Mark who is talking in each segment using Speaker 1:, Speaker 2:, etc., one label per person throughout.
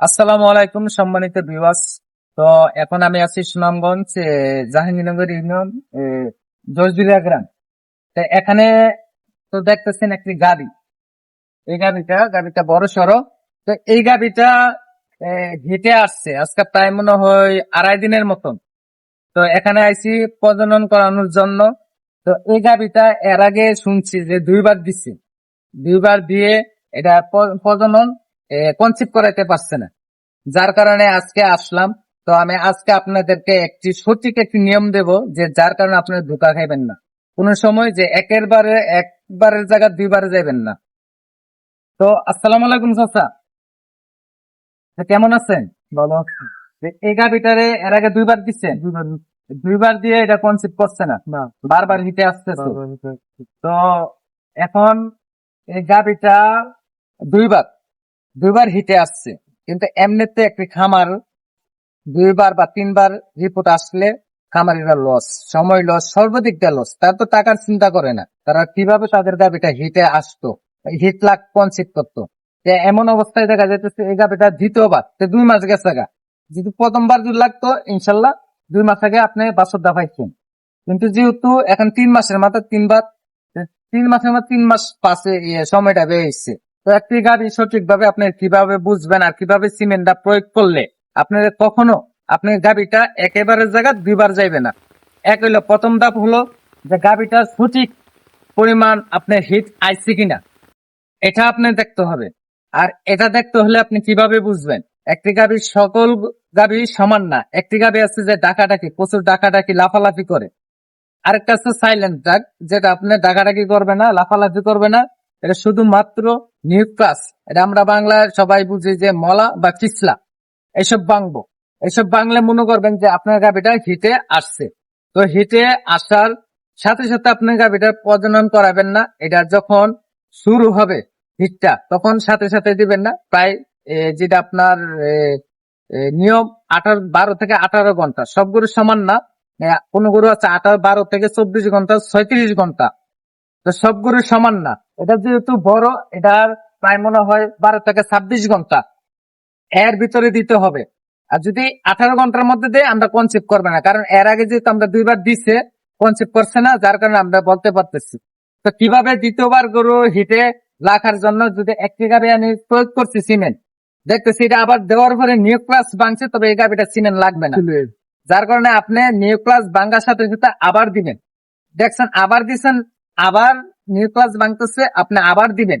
Speaker 1: আসসালামু আলাইকুম সম্মানিত বিবাস তো এখন আমি আছি সুনামগঞ্জ জাহাঙ্গীরনগর ইউনিয়ন জজবিরা গ্রাম। তো এখানে তো দেখতেছেন একটি গাড়ি। এই গাড়িটা গাড়িটা বড় সড়ো। তো এই গাড়িটা হেঁটে আসছে। আজকে প্রায় মনে হয় আড়াই দিনের মতন। তো এখানে আইছি প্রজনন করানোর জন্য। তো এই গাড়িটা এর আগে শুনছি যে দুইবার দিচ্ছে দুইবার দিয়ে এটা প্রজনন কনসিভ করাইতে পারছে না। যার কারণে আজকে আসলাম। তো আমি আজকে আপনাদেরকে একটি সঠিক একটি নিয়ম দেব যে যার কারণে আপনারা ধোকা খাইবেন না। কোন সময় যে একের বারে একবারের জায়গা দুইবারে যাইবেন না। তো আসসালাম আলাইকুম চাচা। কেমন আছেন? ভালো এই গাড়িটারে এর আগে দুইবার দিচ্ছেন দুইবার দিয়ে এটা কনসিভ করছে না? বারবার হিটে আসতেছে। তো এখন এই গাড়িটা দুইবার। দুইবার হিটে আসছে। কিন্তু এমনিতে একটি খামার দুইবার বা তিনবার রিপোর্ট আসলে খামারিরা লস সময় লস সর্বাধিকটা লস তার তো টাকার চিন্তা করে না। তারা কীভাবে তাদের গাবিটা হিটে আসতো? হিট লাগ কনসিভ করতো। এমন অবস্থায় দেখা যাইতেছে, এই গাবিটা দ্বিতীয়বার। দুই মাস গেছে গা। যদি প্রথমবার যদি লাগতো, ইনশাল্লাহ দুই মাস আগে আপনি বাসর পাইছেন। কিন্তু যেহেতু এখন তিন মাসের মাথায় তিনবার তিন মাসের মধ্যে তিন মাস পাশে ইয়ে সময়টা বেড়েছে তো একটি গাড়ি সঠিকভাবে আপনি কীভাবে বুঝবেন আর কীভাবে সিমেন্টটা প্রয়োগ করলে আপনার কখনো আপনি গাড়িটা একেবারে জায়গা দুইবার যাইবে না? এক হইল, প্রথম ধাপ হলো যে গাড়িটা সঠিক পরিমাণ আপনার হিট আইছে কিনা। এটা আপনি দেখতে হবে। আর এটা দেখতে হলে আপনি কীভাবে বুঝবেন? একটি গাভীর সকল গাভী সমান না। একটি গাভী আছে যে ডাকাডাকি, প্রচুর ডাকাডাকি, লাফালাফি করে। আরেকটা আছে সাইলেন্ট ডাক যেটা আপনি ডাকাডাকি করবে না, লাফালাফি করবে না। এটা শুধুমাত্র নিউক্লাস এটা আমরা বাংলায় সবাই বুঝি যে মলা বা কিসলা। এসব বাংবো। এসব বাংলা মনে করবেন যে আপনার গাভীটা হিটে আসছে। তো হিটে আসার সাথে সাথে আপনার গাভীটা প্রজনন করাবেন না। এটা যখন শুরু হবে হিটটা, তখন সাথে সাথে দিবেন না। প্রায় যেটা আপনার নিয়ম আঠারো, বারো থেকে আঠারো ঘণ্টা। সবগুলো সমান না। কোন গরু আছে আঠারো, বারো থেকে চব্বিশ ঘণ্টা, ছয়ত্রিশ ঘণ্টা। তো সবগুলো সমান না। এটা যেহেতু বড় এটার প্রায় মনে হয় বারো থেকে ছাব্বিশ ঘণ্টা। এর ভিতরে দিতে হবে। আর যদি আঠারো ঘণ্টার মধ্যে দেয় আমরা কনসিভ করবে না। কারণ এর আগে যেহেতু আমরা দুইবার দিছে কনসিভ করছে না যার কারণে আমরা বলতে পারতেছি। তো কীভাবে দ্বিতীয়বার গরু হিটে রাখার জন্য যদি একটি গাড়ি আমি প্রয়োগ করছি সিমেন্ট দেখতেছি এটা আবার দেওয়ার পরে নিউক্লাস ভাঙছে তবে এই গাড়িটা সিমেন্ট লাগবে না। যার কারণে আপনি নিউক্লাস ভাঙ্গার সাথে সাথে আবার দিবেন। দেখছেন আবার দিছেন আবার নিউক্লাস ভাঙতেছে, আপনি আবার দিবেন।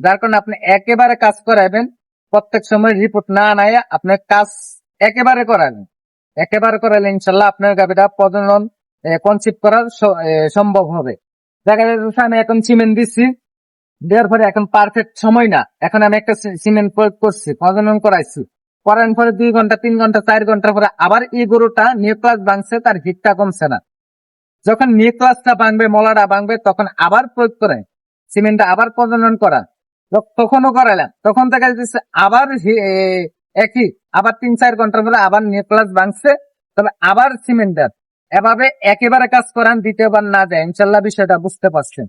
Speaker 1: যার কারণে আপনি একেবারে কাজ করাবেন প্রত্যেক সময় রিপোর্ট না নাই আপনার কাজ একেবারে করাবেন একেবারে করালে ইনশাল্লাহ আপনার গাড়িটা প্রজনন কনসিভ করা সম্ভব হবে। দেখা যাচ্ছে আমি এখন সিমেন্ট দিচ্ছি দেওয়ার পরে এখন পারফেক্ট সময় না। এখন আমি একটা সিমেন্ট প্রয়োগ করছি, প্রজনন করাইছি। করার পরে দুই ঘণ্টা, তিন ঘণ্টা, চার ঘণ্টা পরে আবার এই গরুটা নিউক্লাস ভাঙছে, তার হিটটা কমছে না। যখন নিউক্লাসটা ভাঙবে, মলাটা ভাঙবে, তখন আবার প্রয়োগ করে, সিমেন্টটা আবার প্রজনন করা। তখনও করালাম। তখন দেখা যাচ্ছে আবার একই, আবার তিন, চার ঘণ্টার পরে আবার নিউক্লাস ভাঙছে, তবে আবার সিমেন্ট দেন এভাবে একেবারে কাজ করান, দ্বিতীয়বার না যায়, ইনশাল্লাহ বিষয়টা বুঝতে পারছেন।